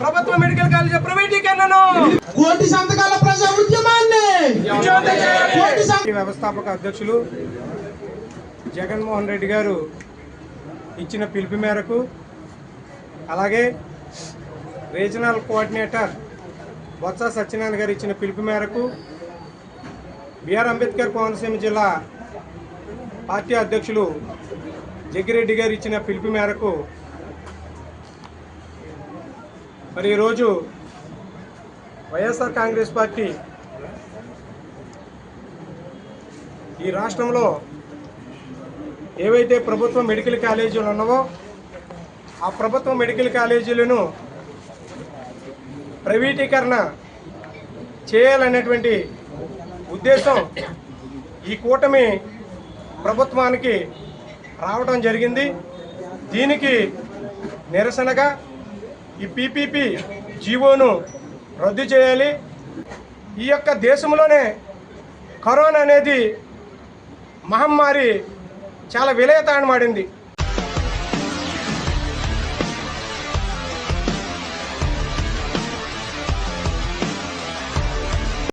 ప్రభుత్వ medical college ప్రైవేటీకరణను. కోటి సంతకాల ప్రజా ఉద్యమాన్ని. వ్యవస్థాపక అధ్యక్షులు జగన్మోహన్ రెడ్డి గారు ఇచ్చిన పిలుపు మేరకు అలాగే రీజనల్ కోఆర్డినేటర్ బొత్స సత్యనారాయణ గారు ఇచ్చిన పిలుపు మేరకు బిఆర్ అంబేద్కర్ కోనసీమ జిల్లా పార్టీ అధ్యక్షులు జగ్గిరెడ్డి గారు ఇచ్చిన పిలుపు మేరకు మరి ఈరోజు వైఎస్ఆర్ కాంగ్రెస్ పార్టీ ఈ రాష్ట్రంలో ఏవైతే ప్రభుత్వ మెడికల్ కాలేజీలు ఉన్నావో ఆ ప్రభుత్వ మెడికల్ కాలేజీలను ప్రైవేటీకరణ చేయాలనేటువంటి ఉద్దేశం ఈ కూటమి ప్రభుత్వానికి రావడం జరిగింది. దీనికి నిరసనగా ఈ పీపీపీ జీవోను రద్దు చేయాలి. ఈ యొక్క దేశంలోనే కరోనా అనేది మహమ్మారి చాలా విలయతాణమాడింది